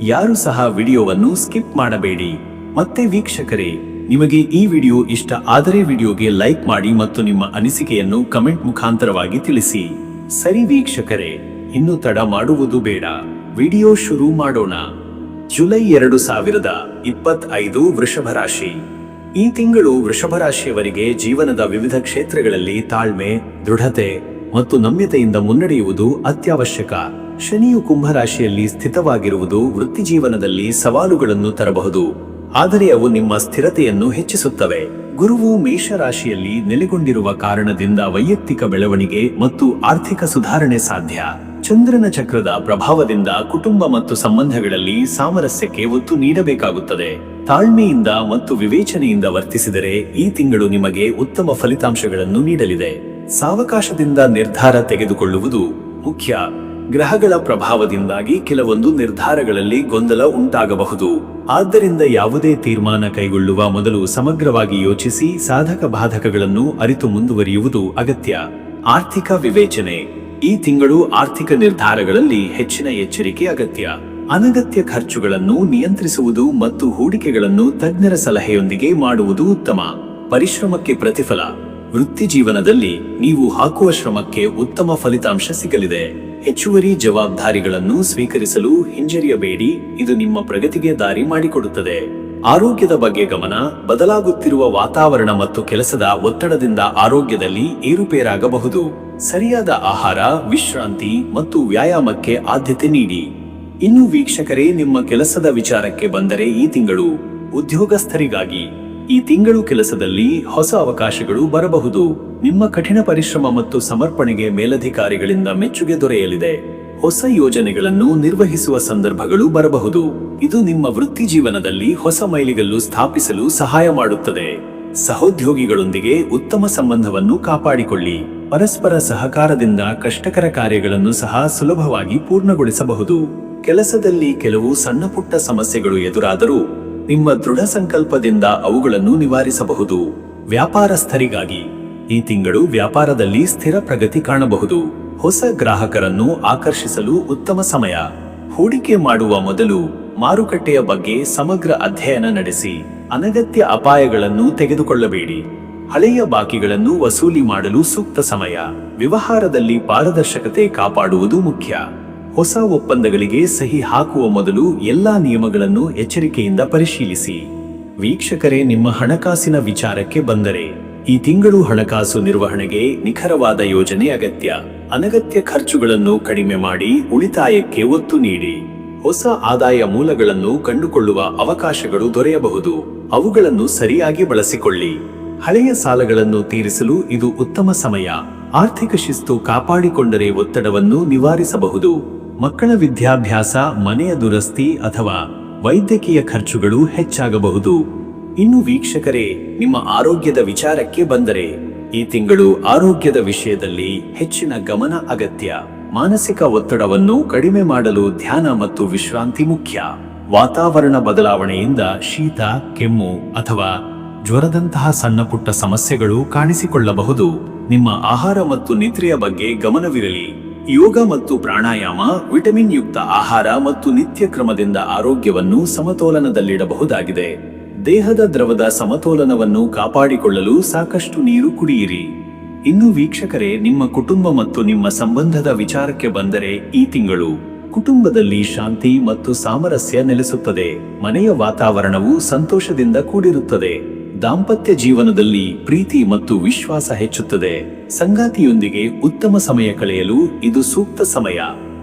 ಯಾರು ಸಹ ವಿಡಿಯೋವನ್ನು ಸ್ಕಿಪ್ ಮಾಡಬೇಡಿ. ಮತ್ತೆ ವೀಕ್ಷಕರೇ, ನಿಮಗೆ ಈ ವಿಡಿಯೋ ಇಷ್ಟ ಆದರೆ ವಿಡಿಯೋಗೆ ಲೈಕ್ ಮಾಡಿ ಮತ್ತು ನಿಮ್ಮ ಅನಿಸಿಕೆಯನ್ನು ಕಮೆಂಟ್ ಮುಖಾಂತರವಾಗಿ ತಿಳಿಸಿ. ಸರಿ ವೀಕ್ಷಕರೇ, ಇನ್ನು ತಡ ಮಾಡುವುದು ಬೇಡ. ವಿಡಿಯೋ ಶುರು ಮಾಡೋಣ. ಜುಲೈ ಎರಡು ಸಾವಿರದ ಇಪ್ಪತ್ತೈದು ವೃಷಭ ರಾಶಿ. ಈ ತಿಂಗಳು ವೃಷಭ ರಾಶಿಯವರಿಗೆ ಜೀವನದ ವಿವಿಧ ಕ್ಷೇತ್ರಗಳಲ್ಲಿ ತಾಳ್ಮೆ, ದೃಢತೆ ಮತ್ತು ನಮ್ಯತೆಯಿಂದ ಮುನ್ನಡೆಯುವುದು ಅತ್ಯವಶ್ಯಕ. ಶನಿಯು ಕುಂಭರಾಶಿಯಲ್ಲಿ ಸ್ಥಿತವಾಗಿರುವುದು ವೃತ್ತಿ ಜೀವನದಲ್ಲಿ ಸವಾಲುಗಳನ್ನು ತರಬಹುದು. ಆದರೆ ಅವು ನಿಮ್ಮ ಸ್ಥಿರತೆಯನ್ನು ಹೆಚ್ಚಿಸುತ್ತವೆ. ಗುರುವು ಮೇಷರಾಶಿಯಲ್ಲಿ ನೆಲೆಗೊಂಡಿರುವ ಕಾರಣದಿಂದ ವೈಯಕ್ತಿಕ ಬೆಳವಣಿಗೆ ಮತ್ತು ಆರ್ಥಿಕ ಸುಧಾರಣೆ ಸಾಧ್ಯ. ಚಂದ್ರನ ಚಕ್ರದ ಪ್ರಭಾವದಿಂದ ಕುಟುಂಬ ಮತ್ತು ಸಂಬಂಧಗಳಲ್ಲಿ ಸಾಮರಸ್ಯಕ್ಕೆ ಒತ್ತು ನೀಡಬೇಕಾಗುತ್ತದೆ. ತಾಳ್ಮೆಯಿಂದ ಮತ್ತು ವಿವೇಚನೆಯಿಂದ ವರ್ತಿಸಿದರೆ ಈ ತಿಂಗಳು ನಿಮಗೆ ಉತ್ತಮ ಫಲಿತಾಂಶಗಳನ್ನು ನೀಡಲಿದೆ. ಸಾವಕಾಶದಿಂದ ನಿರ್ಧಾರ ತೆಗೆದುಕೊಳ್ಳುವುದು ಮುಖ್ಯ. ಗ್ರಹಗಳ ಪ್ರಭಾವದಿಂದಾಗಿ ಕೆಲವೊಂದು ನಿರ್ಧಾರಗಳಲ್ಲಿ ಗೊಂದಲ ಉಂಟಾಗಬಹುದು. ಆದ್ದರಿಂದ ಯಾವುದೇ ತೀರ್ಮಾನ ಕೈಗೊಳ್ಳುವ ಮೊದಲು ಸಮಗ್ರವಾಗಿ ಯೋಚಿಸಿ ಸಾಧಕ ಬಾಧಕಗಳನ್ನು ಅರಿತು ಮುಂದುವರಿಯುವುದು ಅಗತ್ಯ. ಆರ್ಥಿಕ ವಿವೇಚನೆ. ಈ ತಿಂಗಳು ಆರ್ಥಿಕ ನಿರ್ಧಾರಗಳಲ್ಲಿ ಹೆಚ್ಚಿನ ಎಚ್ಚರಿಕೆ ಅಗತ್ಯ. ಅನಗತ್ಯ ಖರ್ಚುಗಳನ್ನು ನಿಯಂತ್ರಿಸುವುದು ಮತ್ತು ಹೂಡಿಕೆಗಳನ್ನು ತಜ್ಞರ ಸಲಹೆಯೊಂದಿಗೆ ಮಾಡುವುದು ಉತ್ತಮ. ಪರಿಶ್ರಮಕ್ಕೆ ಪ್ರತಿಫಲ. ವೃತ್ತಿ ಜೀವನದಲ್ಲಿ ನೀವು ಹಾಕುವ ಶ್ರಮಕ್ಕೆ ಉತ್ತಮ ಫಲಿತಾಂಶ ಸಿಗಲಿದೆ. ಹೆಚ್ಚುವರಿ ಜವಾಬ್ದಾರಿಗಳನ್ನು ಸ್ವೀಕರಿಸಲು ಹಿಂಜರಿಯಬೇಡಿ. ಇದು ನಿಮ್ಮ ಪ್ರಗತಿಗೆ ದಾರಿ ಮಾಡಿಕೊಡುತ್ತದೆ. ಆರೋಗ್ಯದ ಬಗ್ಗೆ ಗಮನ, ಬದಲಾಗುತ್ತಿರುವ ವಾತಾವರಣ ಮತ್ತು ಕೆಲಸದ ಒತ್ತಡದಿಂದ ಆರೋಗ್ಯದಲ್ಲಿ ಏರುಪೇರಾಗಬಹುದು. ಸರಿಯಾದ ಆಹಾರ, ವಿಶ್ರಾಂತಿ ಮತ್ತು ವ್ಯಾಯಾಮಕ್ಕೆ ಆದ್ಯತೆ ನೀಡಿ. ಇನ್ನು ವೀಕ್ಷಕರೇ, ನಿಮ್ಮ ಕೆಲಸದ ವಿಚಾರಕ್ಕೆ ಬಂದರೆ ಈ ತಿಂಗಳು ಉದ್ಯೋಗಸ್ಥರಿಗಾಗಿ. ಈ ತಿಂಗಳು ಕೆಲಸದಲ್ಲಿ ಹೊಸ ಅವಕಾಶಗಳು ಬರಬಹುದು. ನಿಮ್ಮ ಕಠಿಣ ಪರಿಶ್ರಮ ಮತ್ತು ಸಮರ್ಪಣೆಗೆ ಮೇಲಧಿಕಾರಿಗಳಿಂದ ಮೆಚ್ಚುಗೆ ದೊರೆಯಲಿದೆ. ಹೊಸ ಯೋಜನೆಗಳನ್ನು ನಿರ್ವಹಿಸುವ ಸಂದರ್ಭಗಳು ಬರಬಹುದು. ಇದು ನಿಮ್ಮ ವೃತ್ತಿ ಜೀವನದಲ್ಲಿ ಹೊಸ ಮೈಲಿಗಲ್ಲು ಸ್ಥಾಪಿಸಲು ಸಹಾಯ ಮಾಡುತ್ತದೆ. ಸಹೋದ್ಯೋಗಿಗಳೊಂದಿಗೆ ಉತ್ತಮ ಸಂಬಂಧವನ್ನು ಕಾಪಾಡಿಕೊಳ್ಳಿ. ಪರಸ್ಪರ ಸಹಕಾರದಿಂದ ಕಷ್ಟಕರ ಕಾರ್ಯಗಳನ್ನು ಸಹ ಸುಲಭವಾಗಿ ಪೂರ್ಣಗೊಳಿಸಬಹುದು. ಕೆಲಸದಲ್ಲಿ ಕೆಲವು ಸಣ್ಣಪುಟ್ಟ ಸಮಸ್ಯೆಗಳು ಎದುರಾದರೂ ನಿಮ್ಮ ದೃಢ ಸಂಕಲ್ಪದಿಂದ ಅವುಗಳನ್ನು ನಿವಾರಿಸಬಹುದು. ವ್ಯಾಪಾರಸ್ಥರಿಗಾಗಿ ಈ ತಿಂಗಳು ವ್ಯಾಪಾರದಲ್ಲಿ ಸ್ಥಿರ ಪ್ರಗತಿ ಕಾಣಬಹುದು. ಹೊಸ ಗ್ರಾಹಕರನ್ನು ಆಕರ್ಷಿಸಲು ಉತ್ತಮ ಸಮಯ. ಹೂಡಿಕೆ ಮಾಡುವ ಮೊದಲು ಮಾರುಕಟ್ಟೆಯ ಬಗ್ಗೆ ಸಮಗ್ರ ಅಧ್ಯಯನ ನಡೆಸಿ, ಅನಗತ್ಯ ಅಪಾಯಗಳನ್ನು ತೆಗೆದುಕೊಳ್ಳಬೇಡಿ. ಹಳೆಯ ಬಾಕಿಗಳನ್ನು ವಸೂಲಿ ಮಾಡಲು ಸೂಕ್ತ ಸಮಯ. ವ್ಯವಹಾರದಲ್ಲಿ ಪಾರದರ್ಶಕತೆ ಕಾಪಾಡುವುದು ಮುಖ್ಯ. ಹೊಸ ಒಪ್ಪಂದಗಳಿಗೆ ಸಹಿ ಹಾಕುವ ಮೊದಲು ಎಲ್ಲಾ ನಿಯಮಗಳನ್ನು ಎಚ್ಚರಿಕೆಯಿಂದ ಪರಿಶೀಲಿಸಿ. ವೀಕ್ಷಕರೇ, ನಿಮ್ಮ ಹಣಕಾಸಿನ ವಿಚಾರಕ್ಕೆ ಬಂದರೆ ಈ ತಿಂಗಳು ಹಣಕಾಸು ನಿರ್ವಹಣೆಗೆ ನಿಖರವಾದ ಯೋಜನೆ ಅಗತ್ಯ. ಅನಗತ್ಯ ಖರ್ಚುಗಳನ್ನು ಕಡಿಮೆ ಮಾಡಿ ಉಳಿತಾಯಕ್ಕೆ ಒತ್ತು ನೀಡಿ. ಹೊಸ ಆದಾಯ ಮೂಲಗಳನ್ನು ಕಂಡುಕೊಳ್ಳುವ ಅವಕಾಶಗಳು ದೊರೆಯಬಹುದು. ಅವುಗಳನ್ನು ಸರಿಯಾಗಿ ಬಳಸಿಕೊಳ್ಳಿ. ಹಳೆಯ ಸಾಲಗಳನ್ನು ತೀರಿಸಲು ಇದು ಉತ್ತಮ ಸಮಯ. ಆರ್ಥಿಕ ಶಿಸ್ತು ಕಾಪಾಡಿಕೊಂಡರೆ ಒತ್ತಡವನ್ನು ನಿವಾರಿಸಬಹುದು. ಮಕ್ಕಳ ವಿದ್ಯಾಭ್ಯಾಸ, ಮನೆಯ ದುರಸ್ತಿ ಅಥವಾ ವೈದ್ಯಕೀಯ ಖರ್ಚುಗಳು ಹೆಚ್ಚಾಗಬಹುದು. ಇನ್ನು ವೀಕ್ಷಕರೇ, ನಿಮ್ಮ ಆರೋಗ್ಯದ ವಿಚಾರಕ್ಕೆ ಬಂದರೆ, ಈ ತಿಂಗಳು ಆರೋಗ್ಯದ ವಿಷಯದಲ್ಲಿ ಹೆಚ್ಚಿನ ಗಮನ ಅಗತ್ಯ. ಮಾನಸಿಕ ಒತ್ತಡವನ್ನು ಕಡಿಮೆ ಮಾಡಲು ಧ್ಯಾನ ಮತ್ತು ವಿಶ್ರಾಂತಿ ಮುಖ್ಯ. ವಾತಾವರಣ ಬದಲಾವಣೆಯಿಂದ ಶೀತ, ಕೆಮ್ಮು ಅಥವಾ ಜ್ವರದಂತಹ ಸಣ್ಣಪುಟ್ಟ ಸಮಸ್ಯೆಗಳು ಕಾಣಿಸಿಕೊಳ್ಳಬಹುದು. ನಿಮ್ಮ ಆಹಾರ ಮತ್ತು ನಿದ್ರೆಯ ಬಗ್ಗೆ ಗಮನವಿರಲಿ. ಯೋಗ ಮತ್ತು ಪ್ರಾಣಾಯಾಮ, ವಿಟಮಿನ್ ಯುಕ್ತ ಆಹಾರ ಮತ್ತು ನಿತ್ಯ ಕ್ರಮದಿಂದ ಆರೋಗ್ಯವನ್ನು ಸಮತೋಲನದಲ್ಲಿಡಬಹುದಾಗಿದೆ. ದೇಹದ ದ್ರವದ ಸಮತೋಲನವನ್ನು ಕಾಪಾಡಿಕೊಳ್ಳಲು ಸಾಕಷ್ಟು ನೀರು ಕುಡಿಯಿರಿ. ಇನ್ನು ವೀಕ್ಷಕರೇ, ನಿಮ್ಮ ಕುಟುಂಬ ಮತ್ತು ನಿಮ್ಮ ಸಂಬಂಧದ ವಿಚಾರಕ್ಕೆ ಬಂದರೆ ಈ ತಿಂಗಳು ಕುಟುಂಬದಲ್ಲಿ ಶಾಂತಿ ಮತ್ತು ಸಾಮರಸ್ಯ ನೆಲೆಸುತ್ತದೆ. ಮನೆಯ ವಾತಾವರಣವು ಸಂತೋಷದಿಂದ ಕೂಡಿರುತ್ತದೆ. ದಾಂಪತ್ಯ ಜೀವನದಲ್ಲಿ ಪ್ರೀತಿ ಮತ್ತು ವಿಶ್ವಾಸ ಹೆಚ್ಚುತ್ತದೆ. ಸಂಗಾತಿಯೊಂದಿಗೆ ಉತ್ತಮ ಸಮಯ ಕಳೆಯಲು ಇದು ಸೂಕ್ತ ಸಮಯ.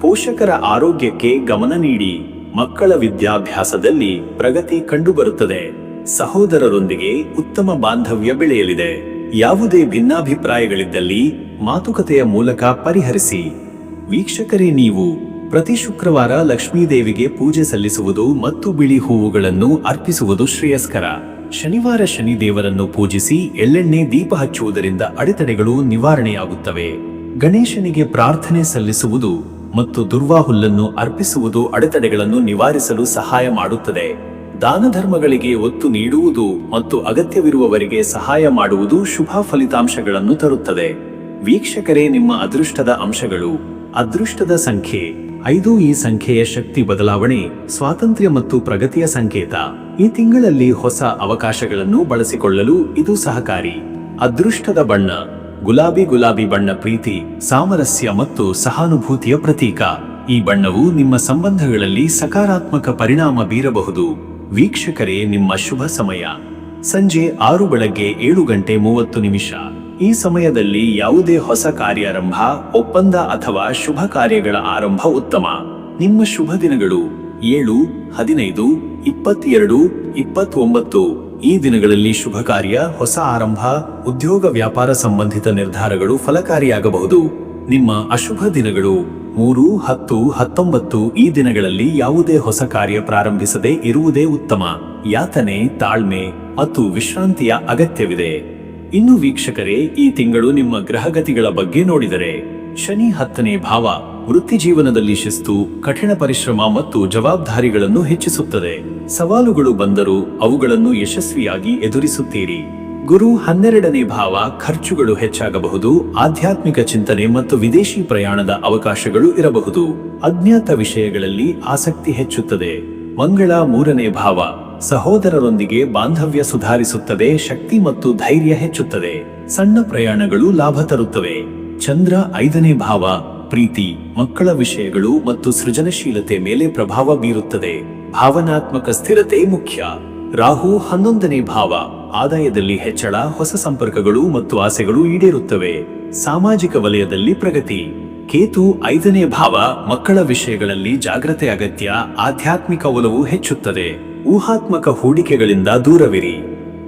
ಪೋಷಕರ ಆರೋಗ್ಯಕ್ಕೆ ಗಮನ ನೀಡಿ. ಮಕ್ಕಳ ವಿದ್ಯಾಭ್ಯಾಸದಲ್ಲಿ ಪ್ರಗತಿ ಕಂಡುಬರುತ್ತದೆ. ಸಹೋದರರೊಂದಿಗೆ ಉತ್ತಮ ಬಾಂಧವ್ಯ ಬೆಳೆಯಲಿದೆ. ಯಾವುದೇ ಭಿನ್ನಾಭಿಪ್ರಾಯಗಳಿದ್ದಲ್ಲಿ ಮಾತುಕತೆಯ ಮೂಲಕ ಪರಿಹರಿಸಿ. ವೀಕ್ಷಕರೇ, ನೀವು ಪ್ರತಿ ಶುಕ್ರವಾರ ಲಕ್ಷ್ಮೀದೇವಿಗೆ ಪೂಜೆ ಸಲ್ಲಿಸುವುದು ಮತ್ತು ಬಿಳಿ ಹೂವುಗಳನ್ನು ಅರ್ಪಿಸುವುದು ಶ್ರೇಯಸ್ಕರ. ಶನಿವಾರ ಶನಿ ದೇವರನ್ನು ಪೂಜಿಸಿ ಎಳ್ಳೆಣ್ಣೆ ದೀಪ ಹಚ್ಚುವುದರಿಂದ ಅಡೆತಡೆಗಳು ನಿವಾರಣೆಯಾಗುತ್ತವೆ. ಗಣೇಶನಿಗೆ ಪ್ರಾರ್ಥನೆ ಸಲ್ಲಿಸುವುದು ಮತ್ತು ದುರ್ವಾಹುಲ್ಲನ್ನು ಅರ್ಪಿಸುವುದು ಅಡೆತಡೆಗಳನ್ನು ನಿವಾರಿಸಲು ಸಹಾಯ ಮಾಡುತ್ತದೆ. ದಾನ ಧರ್ಮಗಳಿಗೆ ಒತ್ತು ನೀಡುವುದು ಮತ್ತು ಅಗತ್ಯವಿರುವವರಿಗೆ ಸಹಾಯ ಮಾಡುವುದು ಶುಭ ಫಲಿತಾಂಶಗಳನ್ನು ತರುತ್ತದೆ. ವೀಕ್ಷಕರೇ, ನಿಮ್ಮ ಅದೃಷ್ಟದ ಅಂಶಗಳು. ಅದೃಷ್ಟದ ಸಂಖ್ಯೆ. ಐದು ಈ ಸಂಖ್ಯೆಯ ಶಕ್ತಿ ಬದಲಾವಣೆ, ಸ್ವಾತಂತ್ರ್ಯ ಮತ್ತು ಪ್ರಗತಿಯ ಸಂಕೇತ. ಈ ತಿಂಗಳಲ್ಲಿ ಹೊಸ ಅವಕಾಶಗಳನ್ನು ಬಳಸಿಕೊಳ್ಳಲು ಇದು ಸಹಕಾರಿ. ಅದೃಷ್ಟದ ಬಣ್ಣ, ಗುಲಾಬಿ ಗುಲಾಬಿ ಬಣ್ಣ ಪ್ರೀತಿ, ಸಾಮರಸ್ಯ ಮತ್ತು ಸಹಾನುಭೂತಿಯ ಪ್ರತೀಕ. ಈ ಬಣ್ಣವು ನಿಮ್ಮ ಸಂಬಂಧಗಳಲ್ಲಿ ಸಕಾರಾತ್ಮಕ ಪರಿಣಾಮ ಬೀರಬಹುದು. ವೀಕ್ಷಕರೇ, ನಿಮ್ಮ ಶುಭ ಸಮಯ. ಸಂಜೆ ಆರು ಬೆಳಗ್ಗೆ ಏಳು ಗಂಟೆ ಮೂವತ್ತು ನಿಮಿಷ. ಈ ಸಮಯದಲ್ಲಿ ಯಾವುದೇ ಹೊಸ ಕಾರ್ಯಾರಂಭ, ಒಪ್ಪಂದ ಅಥವಾ ಶುಭ ಕಾರ್ಯಗಳ ಆರಂಭ ಉತ್ತಮ. ನಿಮ್ಮ ಶುಭ ದಿನಗಳು. ಏಳು, ಹದಿನೈದು, ಇಪ್ಪತ್ತೆರಡು, ಇಪ್ಪತ್ತೊಂಬತ್ತು. ಈ ದಿನಗಳಲ್ಲಿ ಶುಭ ಕಾರ್ಯ, ಹೊಸ ಆರಂಭ, ಉದ್ಯೋಗ ವ್ಯಾಪಾರ ಸಂಬಂಧಿತ ನಿರ್ಧಾರಗಳು ಫಲಕಾರಿಯಾಗಬಹುದು. ನಿಮ್ಮ ಅಶುಭ ದಿನಗಳು. ಮೂರು, ಹತ್ತು, ಹತ್ತೊಂಬತ್ತು ಈ ದಿನಗಳಲ್ಲಿ ಯಾವುದೇ ಹೊಸ ಕಾರ್ಯ ಪ್ರಾರಂಭಿಸದೆ ಇರುವುದೇ ಉತ್ತಮ. ಯಾತನೆ, ತಾಳ್ಮೆ ಮತ್ತು ವಿಶ್ರಾಂತಿಯ ಅಗತ್ಯವಿದೆ. ಇನ್ನು ವೀಕ್ಷಕರೇ, ಈ ತಿಂಗಳು ನಿಮ್ಮ ಗ್ರಹಗತಿಗಳ ಬಗ್ಗೆ ನೋಡಿದರೆ. ಶನಿ ಹತ್ತನೇ ಭಾವ. ವೃತ್ತಿ ಜೀವನದಲ್ಲಿ ಶಿಸ್ತು, ಕಠಿಣ ಪರಿಶ್ರಮ ಮತ್ತು ಜವಾಬ್ದಾರಿಗಳನ್ನು ಹೆಚ್ಚಿಸುತ್ತದೆ. ಸವಾಲುಗಳು ಬಂದರೂ ಅವುಗಳನ್ನು ಯಶಸ್ವಿಯಾಗಿ ಎದುರಿಸುತ್ತೀರಿ. ಗುರು ಹನ್ನೆರಡನೇ ಭಾವ, ಖರ್ಚುಗಳು ಹೆಚ್ಚಾಗಬಹುದು, ಆಧ್ಯಾತ್ಮಿಕ ಚಿಂತನೆ ಮತ್ತು ವಿದೇಶಿ ಪ್ರಯಾಣದ ಅವಕಾಶಗಳು ಇರಬಹುದು. ಅಜ್ಞಾತ ವಿಷಯಗಳಲ್ಲಿ ಆಸಕ್ತಿ ಹೆಚ್ಚುತ್ತದೆ. ಮಂಗಳ ಮೂರನೇ ಭಾವ, ಸಹೋದರರೊಂದಿಗೆ ಬಾಂಧವ್ಯ ಸುಧಾರಿಸುತ್ತದೆ, ಶಕ್ತಿ ಮತ್ತು ಧೈರ್ಯ ಹೆಚ್ಚುತ್ತದೆ. ಸಣ್ಣ ಪ್ರಯಾಣಗಳು ಲಾಭ ತರುತ್ತವೆ. ಚಂದ್ರ ಐದನೇ ಭಾವ ಪ್ರೀತಿ, ಮಕ್ಕಳ ವಿಷಯಗಳು ಮತ್ತು ಸೃಜನಶೀಲತೆ ಮೇಲೆ ಪ್ರಭಾವ ಬೀರುತ್ತದೆ. ಭಾವನಾತ್ಮಕ ಸ್ಥಿರತೆ ಮುಖ್ಯ. ರಾಹು ಹನ್ನೊಂದನೇ ಭಾವ. ಆದಾಯದಲ್ಲಿ ಹೆಚ್ಚಳ, ಹೊಸ ಸಂಪರ್ಕಗಳು ಮತ್ತು ಆಸೆಗಳು ಈಡೇರುತ್ತವೆ. ಸಾಮಾಜಿಕ ವಲಯದಲ್ಲಿ ಪ್ರಗತಿ. ಕೇತು ಐದನೇ ಭಾವ. ಮಕ್ಕಳ ವಿಷಯಗಳಲ್ಲಿ ಜಾಗ್ರತೆ, ಅಗತ್ಯ, ಆಧ್ಯಾತ್ಮಿಕ ಒಲವು ಹೆಚ್ಚುತ್ತದೆ. ಊಹಾತ್ಮಕ ಹೂಡಿಕೆಗಳಿಂದ ದೂರವಿರಿ.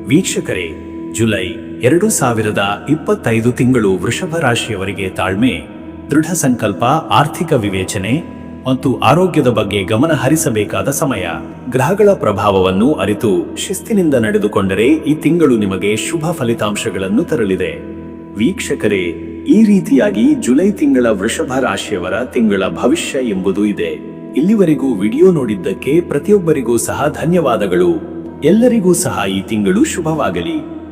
ವೀಕ್ಷಕರೇ, ಜುಲೈ ಎರಡು ಸಾವಿರದ ಇಪ್ಪತ್ತೈದು ತಿಂಗಳು ವೃಷಭ ರಾಶಿಯವರಿಗೆ ತಾಳ್ಮೆ. ದೃಢ ಸಂಕಲ್ಪ, ಆರ್ಥಿಕ ವಿವೇಚನೆ ಮತ್ತು ಆರೋಗ್ಯದ ಬಗ್ಗೆ ಗಮನ ಹರಿಸಬೇಕಾದ ಸಮಯ. ಗ್ರಹಗಳ ಪ್ರಭಾವವನ್ನು ಅರಿತು ಶಿಸ್ತಿನಿಂದ ನಡೆದುಕೊಂಡರೆ ಈ ತಿಂಗಳು ನಿಮಗೆ ಶುಭ ಫಲಿತಾಂಶಗಳನ್ನು ತರಲಿದೆ. ವೀಕ್ಷಕರೇ, ಈ ರೀತಿಯಾಗಿ ಜುಲೈ ತಿಂಗಳ ವೃಷಭ ರಾಶಿಯವರ ತಿಂಗಳ ಭವಿಷ್ಯ ಎಂಬುದು ಇದೆ. ಇಲ್ಲಿವರೆಗೂ ವಿಡಿಯೋ ನೋಡಿದ್ದಕ್ಕೆ ಪ್ರತಿಯೊಬ್ಬರಿಗೂ ಸಹ ಧನ್ಯವಾದಗಳು. ಎಲ್ಲರಿಗೂ ಸಹ ಈ ತಿಂಗಳು ಶುಭವಾಗಲಿ.